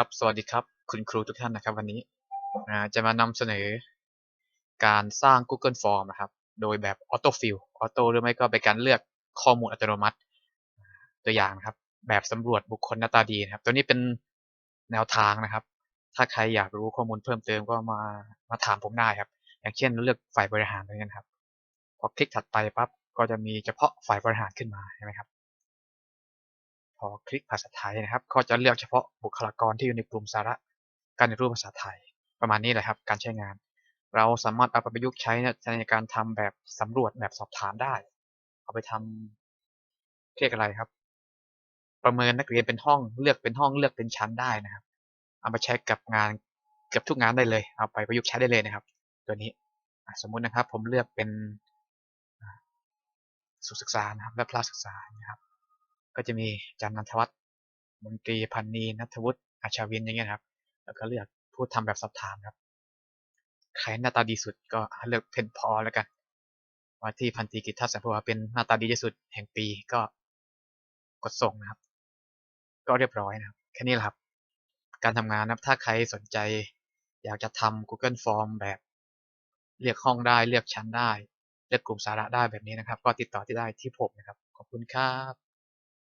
ครับ สวัสดีครับ คุณครูทุกท่านนะครับ วันนี้จะมานำเสนอการสร้าง Google Form นะครับ โดยแบบ Auto Fill Auto หรือไม่ก็เป็นการเลือกข้อมูลอัตโนมัติ ตัวอย่างนะครับ แบบสำรวจบุคคลหน้าตาดีนะครับ ตัวนี้เป็นแนวทางนะครับ ถ้าใครอยากรู้ข้อมูลเพิ่มเติมก็มามาถามผมได้ครับ อย่างเช่นเลือกฝ่ายบริหารอะไรเงี้ยครับ พอคลิกถัดไปปั๊บก็จะมีเฉพาะฝ่ายบริหารขึ้นมาใช่ไหมครับ พอคลิกภาษาไทยนะครับ ก็จะเลือกเฉพาะบุคลากรที่อยู่ในกลุ่มสาระการเรียนรู้ภาษาไทย ประมาณนี้แหละครับการใช้งาน เราสามารถเอาไปประยุกต์ใช้ในการทำแบบสำรวจแบบสอบถามได้ เอาไปทำเรียกอะไรครับ ประเมินนักเรียนเป็นห้องเลือกเป็นห้องเลือกเป็นชั้นได้นะครับ เอามาใช้กับงานเกือบทุกงานได้เลย เอาไปประยุกต์ใช้ได้เลยนะครับ ตัวนี้สมมุตินะครับ ผมเลือกเป็นสุศึกษานะครับ และพละศึกษานะครับ ก็จะมีจันนันทวัฒน์มนตรีพันนีนัทวุฒิอาชาวินอย่างเงี้ยครับ แล้วก็เลือกผู้ทำแบบสอบถามครับ ใครหน้าตาดีสุดก็เลือกเพนพอแล้วกัน ว่าที่พันตรีกิตทัศน์สัมภวาเป็นหน้าตาดีที่สุดแห่งปีก็กดส่งนะครับ ก็เรียบร้อยนะครับแค่นี้แหละครับ การทำงานนะครับถ้าใครสนใจ อยากจะทำ Google Form แบบเลือกห้องได้เลือกชั้นได้ เลือกกลุ่มสาระได้แบบนี้นะครับ ก็ติดต่อที่ได้ที่ผมนะครับ ขอบคุณครับ